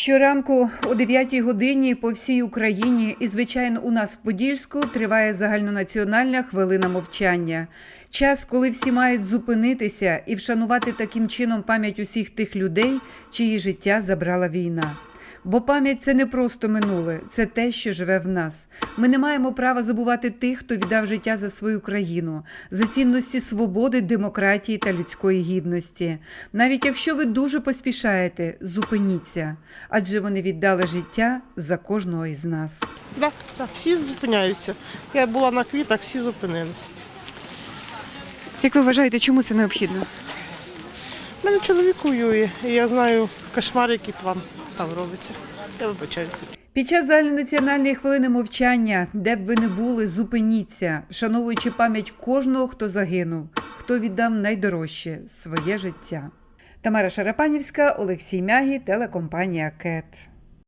Щоранку о 9 годині по всій Україні і, звичайно, у нас в Подільську триває загальнонаціональна хвилина мовчання. Час, коли всі мають зупинитися і вшанувати таким чином пам'ять усіх тих людей, чиї життя забрала війна. Бо пам'ять це не просто минуле, це те, що живе в нас. Ми не маємо права забувати тих, хто віддав життя за свою країну, за цінності свободи, демократії та людської гідності. Навіть якщо ви дуже поспішаєте, зупиніться, адже вони віддали життя за кожного із нас. Да, да, всі зупиняються. Я була на квітах, всі зупинилися. Як ви вважаєте, чому це необхідно? У мене чоловік воює, і я знаю кошмар, який там, там робиться. Я вибачаюся. Під час загальнонаціональної хвилини мовчання, де б ви не були, зупиніться, вшановуючи пам'ять кожного, хто загинув, хто віддав найдорожче своє життя. Тамара Шарапанівська, Олексій Мягі, телекомпанія КЕТ.